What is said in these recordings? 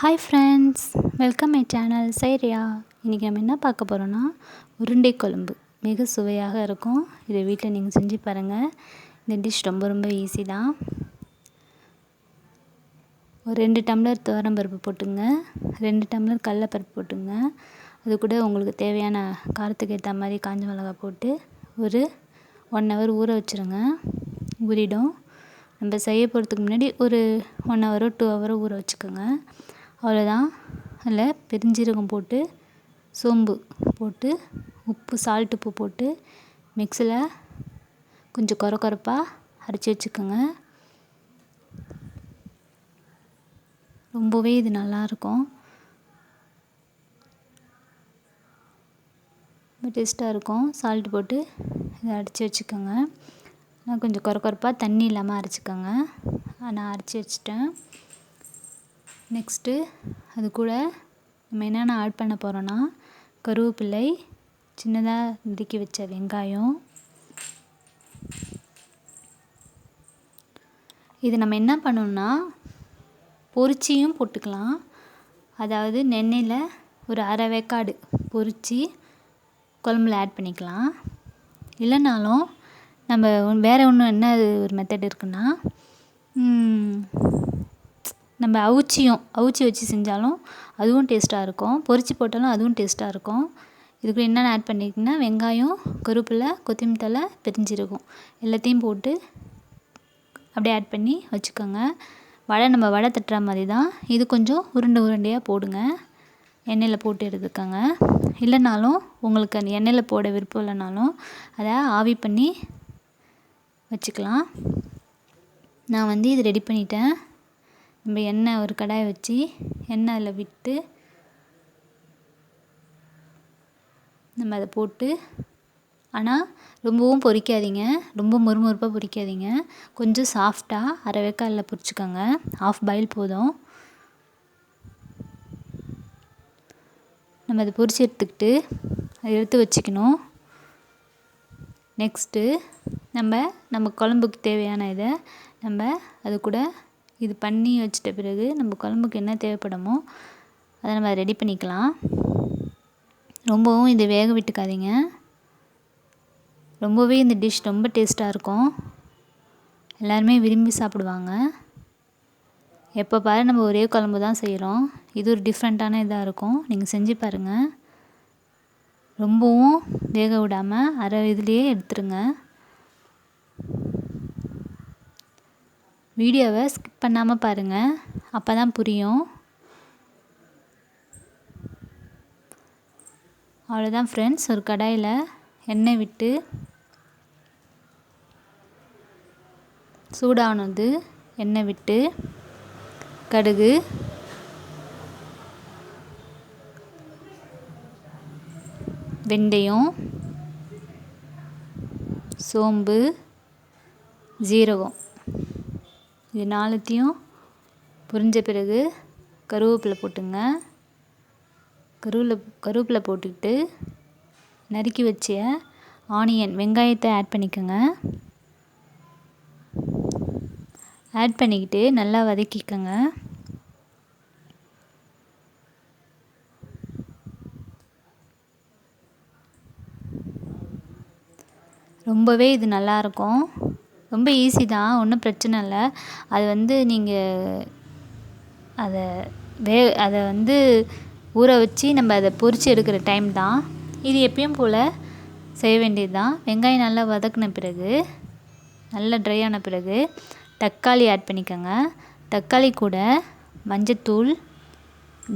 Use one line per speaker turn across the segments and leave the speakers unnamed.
Hi friends welcome my channel சைரியா இன்றைக்கி நம்ம என்ன பார்க்க போகிறோன்னா உருண்டை குழம்பு. மிக சுவையாக இருக்கும். இதை வீட்டில் நீங்கள் செஞ்சு பாருங்கள் இந்த டிஷ் ரொம்ப ரொம்ப ஈஸி தான். ஒரு ரெண்டு டம்ளர் துவரம்பருப்பு போட்டுங்க. ரெண்டு டம்ளர் கடலப்பருப்பு போட்டுங்க. அது கூட உங்களுக்கு தேவையான காரத்துக்கு ஏற்ற மாதிரி காஞ்ச மிளகா போட்டு ஒரு ஒன் ஹவர் ஊற வச்சுருங்க. ஊறிடும். நம்ம செய்ய போகிறதுக்கு முன்னாடி ஒரு ஒன் ஹவரோ டூ ஹவரோ ஊற வச்சுக்கோங்க. அவ்வளோதான். அதில் பெருஞ்சீரகம் போட்டு சோம்பு போட்டு உப்பு சால்ட் உப்பு போட்டு மிக்ஸியில் கொஞ்சம் கொர கொரப்பாக அரைச்சி வச்சுக்கோங்க. ரொம்பவே இது நல்லாயிருக்கும். ரொம்ப டேஸ்ட்டாக இருக்கும். சால்ட் போட்டு இதை அரைச்சி வச்சுக்கோங்க. நான் கொஞ்சம் கொர கொரப்பாக தண்ணி இல்லாமல் அரைச்சிக்கோங்க. நான் அரைச்சி வச்சிட்டேன். நெக்ஸ்ட்டு அது கூட நம்ம என்னென்ன ஆட் பண்ண போகிறோன்னா கருவேப்பில்லை சின்னதாக நறுக்கி வச்ச வெங்காயம். இது நம்ம என்ன பண்ணணும்னா பொரிச்சியும் போட்டுக்கலாம். அதாவது நெண்ணெயில் ஒரு அரை வேக்காடு பொரித்து குழம்புல ஆட் பண்ணிக்கலாம். இல்லைனாலும் நம்ம வேறு ஒன்று என்ன ஒரு மெத்தட் இருக்குன்னா நம்ம அவிச்சியும் அவிச்சி வச்சு செஞ்சாலும் அதுவும் டேஸ்ட்டாக இருக்கும். பொரித்து போட்டாலும் அதுவும் டேஸ்ட்டாக இருக்கும். இதுக்கு என்னென்ன ஆட் பண்ணிக்கோங்கன்னா வெங்காயம் கருவேப்பிலை கொத்தமல்லி தழை எல்லாத்தையும் போட்டு அப்படியே ஆட் பண்ணி வச்சுக்கோங்க. வடை நம்ம வடை தட்டுற மாதிரி தான் இது கொஞ்சம் உருண்டை உருண்டையாக போடுங்க. எண்ணெயில் போட்டு எடுத்துக்கோங்க. இல்லைனாலும் உங்களுக்கு அந்த எண்ணெயில் போட விருப்பம் இல்லைனாலும் அதை ஆவி பண்ணி வச்சுக்கலாம். நான் வந்து இது ரெடி பண்ணிட்டேன். நம்ம எண்ணெய் ஒரு கடாயை வச்சு எண்ணெய் அதில் விட்டு நம்ம அதை போட்டு ஆனால் ரொம்பவும் பொரிக்காதீங்க. ரொம்ப மொறுமொறுப்பாக பொரிக்காதீங்க. கொஞ்சம் சாஃப்டாக அரைவேக்காலில் பொரிச்சுக்கோங்க. ஆஃப் பாயில் போதும். நம்ம அதை பொரிச்சு எடுத்துக்கிட்டு அதை எடுத்து வச்சுக்கணும். நெக்ஸ்ட்டு நம்ம நம்ம குழம்புக்கு தேவையான இதை நம்ம அது கூட இது பண்ணி வச்சிட்ட பிறகு நம்ம குழம்புக்கு என்ன தேவைப்படுமோ அதை நம்ம ரெடி பண்ணிக்கலாம். ரொம்பவும் இதை வேக விட்டுக்காதீங்க. ரொம்பவே இந்த டிஷ் ரொம்ப டேஸ்ட்டாக இருக்கும். எல்லாருமே விரும்பி சாப்பிடுவாங்க. எப்போ பாரு நம்ம ஒரே குழம்பு தான் செய்கிறோம் இது ஒரு டிஃப்ரெண்ட்டான இதாக இருக்கும். நீங்கள் செஞ்சு பாருங்கள் ரொம்பவும் வேக விடாமல் அரை இதுலேயே எடுத்துருங்க. வீடியோவை ஸ்கிப் பண்ணாமல் பாருங்கள் அப்போ தான் புரியும். அவ்வளோதான் ஃப்ரெண்ட்ஸ் ஒரு கடாயில் எண்ணெய் விட்டு சூடானது எண்ணெய் விட்டு கடுகு வெந்தயம் சோம்பு ஜீரகம். இது நாலுத்தையும் புரிஞ்ச பிறகு கருவேப்பிலை போட்டுங்க. கருவில் கருவேப்பிலை போட்டுக்கிட்டு நறுக்கி வச்ச ஆனியன் வெங்காயத்தை ஆட் பண்ணிக்கோங்க. ஆட் பண்ணிக்கிட்டு நல்லா வதக்கிக்கோங்க. ரொம்பவே இது நல்லாயிருக்கும் ரொம்ப ஈஸி தான். ஒன்றும் பிரச்சனை இல்லை. அது வந்து நீங்கள் அதை வே அதை வந்து ஊற வச்சு நம்ம அதை பொரித்து எடுக்கிற டைம் தான். இது எப்பயும் போல் செய்ய வேண்டியது தான். வெங்காயம் நல்லா வதக்கின பிறகு நல்லா ட்ரை ஆன பிறகு தக்காளி ஆட் பண்ணிக்கோங்க. தக்காளி கூட மஞ்சத்தூள்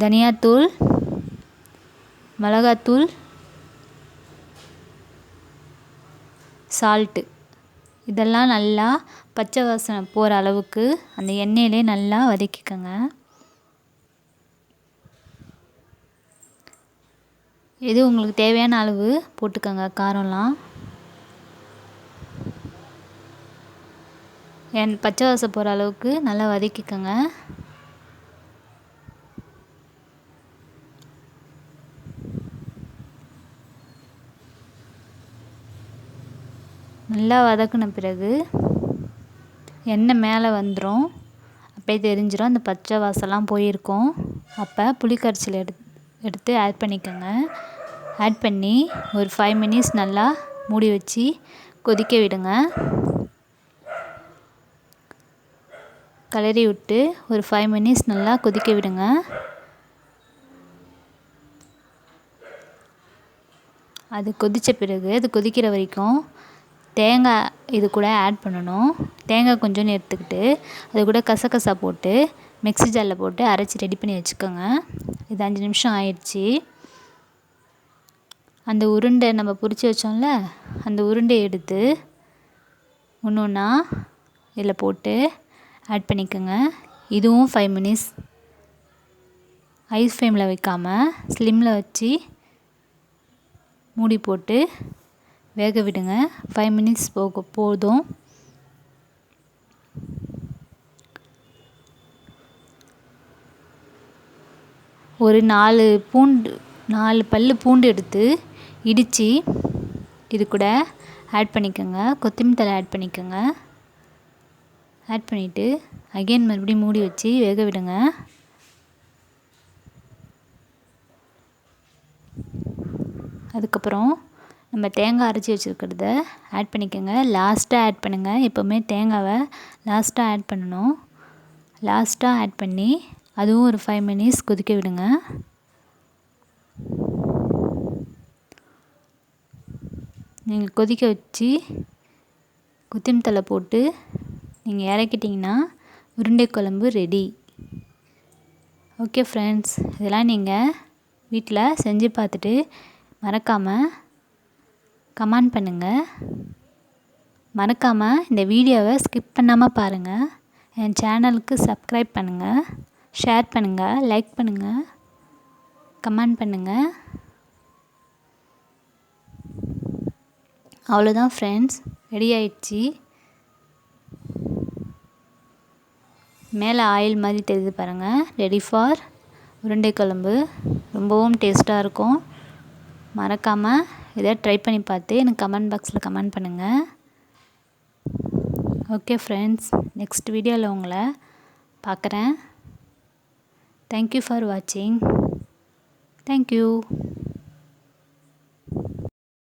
தனியாத்தூள் மிளகாத்தூள் சால்ட்டு இதெல்லாம் நல்லா பச்சை வாசனை போகிற அளவுக்கு அந்த எண்ணெயிலே நல்லா வதக்கிக்கோங்க. இது உங்களுக்கு தேவையான அளவு போட்டுக்கோங்க காரம்லாம். என் பச்சை வாசம் போகிற அளவுக்கு நல்லா வதக்கிக்கோங்க. நல்லா வதக்கின பிறகு எண்ணெய் மேலே வந்துடும் அப்படியே தெரிஞ்சிடும் அந்த பச்சை வாசலாம் போயிருக்கும். அப்போ புளிக்கரைச்சல் எடு எடுத்து ஆட் பண்ணிக்கோங்க. ஆட் பண்ணி ஒரு ஃபைவ் மினிட்ஸ் நல்லா மூடி வச்சு கொதிக்க விடுங்க. கலரி விட்டு ஒரு ஃபைவ் மினிட்ஸ் நல்லா கொதிக்க விடுங்க. அது கொதித்த பிறகு அது கொதிக்கிற வரைக்கும் தேங்காய் இது கூட ஆட் பண்ணணும். தேங்காய் கொஞ்சோன்னு எடுத்துக்கிட்டு அது கூட கசகசா போட்டு மிக்ஸி ஜாரில் போட்டு அரைச்சி ரெடி பண்ணி வச்சுக்கோங்க. இது அஞ்சு நிமிஷம் ஆயிடுச்சு. அந்த உருண்டை நம்ம பிடிச்சி வச்சோம்ல அந்த உருண்டை எடுத்து ஒன்று ஒன்றா இதில் போட்டு ஆட் பண்ணிக்கோங்க. இதுவும் ஃபைவ் மினிட்ஸ் ஐஸ் ஃப்ளேமில் வைக்காமல் ஸ்லிம்மில் வச்சு மூடி போட்டு வேக விடுங்க. ஃபைவ் மினிட்ஸ் போக போதும். ஒரு நாலு பூண்டு நாலு பல் பூண்டு எடுத்து இடித்து இது கூட ஆட் பண்ணிக்கோங்க. கொத்தமல்லி தழை ஆட் பண்ணிக்கோங்க. ஆட் பண்ணிவிட்டு அகெயின் மறுபடியும் மூடி வச்சு வேக விடுங்க. அதுக்கப்புறம் நம்ம தேங்காய் அரைச்சி வச்சுருக்கிறத ஆட் பண்ணிக்கோங்க. லாஸ்ட்டாக ஆட் பண்ணுங்கள் எப்போவுமே தேங்காவை லாஸ்ட்டாக ஆட் பண்ணணும். லாஸ்ட்டாக ஆட் பண்ணி அதுவும் ஒரு ஃபைவ் மினிட்ஸ் கொதிக்க விடுங்க. நீங்கள் கொதிக்க வச்சு கொத்தமல்லி தலை போட்டு நீங்கள் இறக்கிட்டிங்கன்னா உருண்டை குழம்பு ரெடி ஓகே ஃப்ரெண்ட்ஸ் இதெல்லாம் நீங்கள் வீட்டில் செஞ்சு பார்த்துட்டு மறக்காமல் கமெண்ட் பண்ணுங்கள் மறக்காமல் இந்த வீடியோவை ஸ்கிப் பண்ணாமல் பாருங்கள் என் சேனலுக்கு சப்ஸ்கிரைப் பண்ணுங்கள் ஷேர் பண்ணுங்கள் லைக் பண்ணுங்கள் கமெண்ட் பண்ணுங்கள் அவ்வளோதான் ஃப்ரெண்ட்ஸ் ரெடி ஆயிடுச்சு. மேலே ஆயில் மாதிரி தெரியுது பாருங்கள் ரெடி ஃபார் உருண்டை குழம்பு. ரொம்பவும் டேஸ்ட்டாக இருக்கும். மறக்காமல் இதை ட்ரை பண்ணி பார்த்து எனக்கு கமெண்ட் பாக்ஸில் கமெண்ட் பண்ணுங்கள் ஓகே ஃப்ரெண்ட்ஸ் நெக்ஸ்ட் வீடியோவில் உங்களை பார்க்குறேன். தேங்க்யூ ஃபார் வாட்சிங் தேங்க்யூ